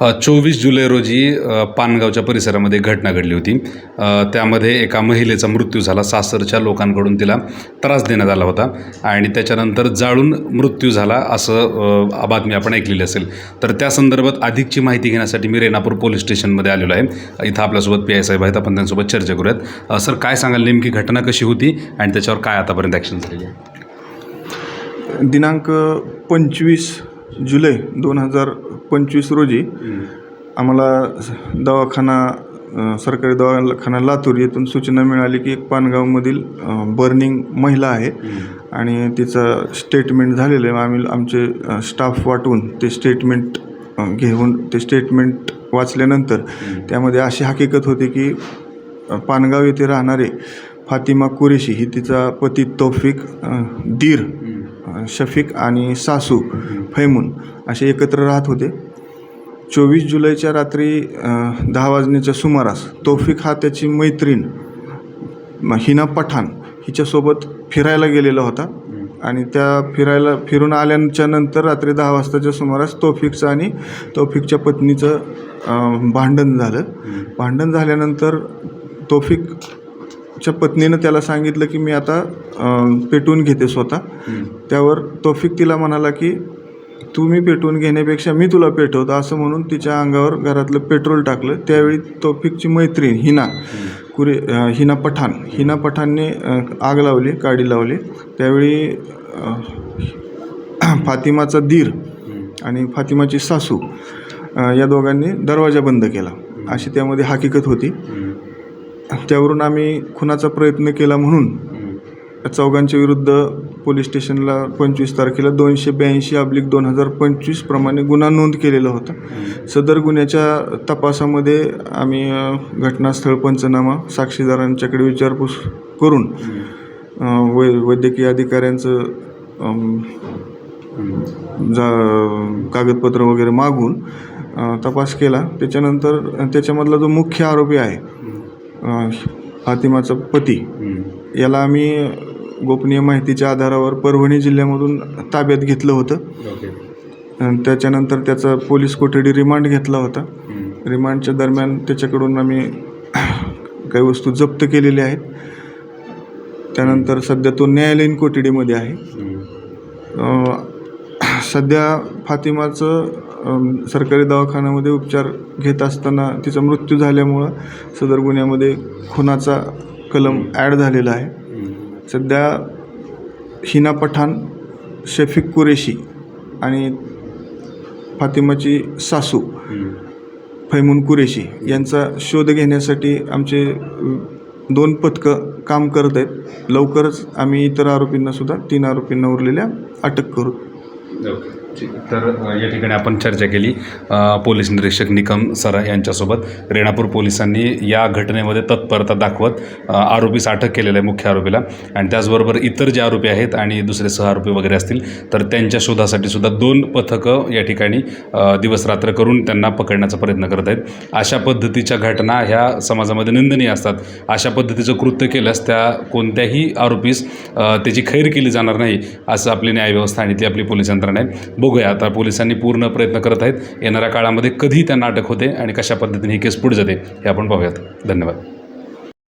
चोवीस जुलै रोजी पानगावच्या परिसरामध्ये घटना घडली होती. त्यामध्ये एका महिलेचा मृत्यू झाला. सासरच्या लोकांकडून तिला त्रास देण्यात आला होता आणि त्याच्यानंतर जाळून मृत्यू झाला असं बातमी आपण ऐकलेली असेल. तर त्या संदर्भात अधिकची माहिती घेण्यासाठी मी रेणापूर पोलीस स्टेशनमध्ये आलेलो आहे. इथं आपल्यासोबत पी आय साहेब आहेत. आपण त्यांच्यासोबत चर्चा करूयात. सर काय सांगाल? नेमकी घटना कशी होती आणि त्याच्यावर काय आतापर्यंत ॲक्शन झालेली आहे? दिनांक पंचवीस जुलै दोन हजार पंचवीस रोजी आम्हाला दवाखाना सरकारी दवाखाना लातूर येथून सूचना मिळाली की एक पानगावमधील बर्निंग महिला आहे. आणि तिचं स्टेटमेंट झालेलं आहे. आम्ही आमचे स्टाफ वाटून ते स्टेटमेंट घेऊन ते स्टेटमेंट वाचल्यानंतर त्यामध्ये अशी हकीकत होती की पानगाव येथे राहणारे फातिमा कुरेशी ही तिचा पती तौफिक दीर शफीक आणि सासू फैमून असे एकत्र राहत होते. चोवीस जुलैच्या रात्री दहा वाजण्याच्या सुमारास तौफिक हा त्याची मैत्रीण हिना पठाण हिच्यासोबत फिरायला गेलेला होता. आणि त्या फिरायला फिरून आल्याच्यानंतर रात्री दहा वाजताच्या सुमारास तौफिकचं आणि तौफिकच्या पत्नीचं भांडण झालं. भांडण झाल्यानंतर तौफिकच्या पत्नीनं त्याला सांगितलं की मी आता पेटवून घेते स्वतः. त्यावर तौफिक तिला म्हणाला की तू मी पेटवून घेण्यापेक्षा मी तुला पेटवतो असं म्हणून तिच्या अंगावर घरातलं पेट्रोल टाकलं. त्यावेळी तौफिकची मैत्रीण हिना कुरे हिना पठाण हिना पठाणने आग लावली काडी लावली. त्यावेळी फातिमाचा दीर आणि फातिमाची सासू या दोघांनी दरवाजा बंद केला. अशी त्यामध्ये हकीकत होती. त्यावरून आम्ही खुनाचा प्रयत्न केला म्हणून चौघांच्या विरुद्ध पोलीस स्टेशनला पंचवीस तारखेला दोनशे ब्याऐंशी अब्लिक दोन हजार पंचवीस प्रमाणे गुन्हा नोंद केलेला होता. सदर गुन्ह्याच्या तपासामध्ये आम्ही घटनास्थळ पंचनामा साक्षीदारांच्याकडे विचारपूस करून वै वैद्यकीय अधिकाऱ्यांचं जा कागदपत्र वगैरे मागून तपास केला. त्याच्यानंतर त्याच्यामधला जो मुख्य आरोपी आहे फातिमाचा पती. याला आम्ही गोपनीय माहितीच्या आधारावर परभणी जिल्ह्यामधून ताब्यात घेतलं होतं. त्याच्यानंतर त्याचा पोलीस कोठडी रिमांड घेतला होता. रिमांडच्या दरम्यान त्याच्याकडून आम्ही काही वस्तू जप्त केलेल्या आहेत. त्यानंतर सध्या तो न्यायालयीन कोठडीमध्ये आहे. सध्या फातिमाचं सरकारी दवाखान्यामध्ये उपचार घेत असताना तिचा मृत्यू झाल्यामुळं सदर गुन्ह्यामध्ये खुनाचा कलम ॲड झालेला आहे. सध्या हिना पठाण शफिक कुरेशी आणि फातिमाची सासू फैमून कुरेशी यांचा शोध घेण्यासाठी आमचे दोन पथकं काम करत आहेत. लवकरच आम्ही इतर आरोपींनासुद्धा तीन आरोपींना उरलेल्या अटक करू. não. तर या ठिकाणी आपण चर्चा केली पोलीस निरीक्षक निकम सर यांच्यासोबत. रेणापूर पोलिसांनी या घटनेमध्ये तत्परता दाखवत आरोपीस अटक केलेलं आहे मुख्य आरोपीला. आणि त्याचबरोबर इतर जे आरोपी आहेत आणि दुसरे सहआरोपी वगैरे असतील तर त्यांच्या शोधासाठी सुद्धा दोन पथकं या ठिकाणी दिवसरात्र करून त्यांना पकडण्याचा प्रयत्न करत आहेत. अशा पद्धतीच्या घटना ह्या समाजामध्ये निंदनीय असतात. अशा पद्धतीचं कृत्य केल्यास त्या कोणत्याही आरोपीस त्याची खैर केली जाणार नाही असं आपली न्यायव्यवस्था आणि ती आपली पोलीस यंत्रणा आहे. बघूया आता पोलिसांनी पूर्ण प्रयत्न करत आहेत. येणाऱ्या काळामध्ये कधी त्यांना अटक होते आणि कशा पद्धतीने ही केस पुढे जाते हे आपण पाहूयात. धन्यवाद.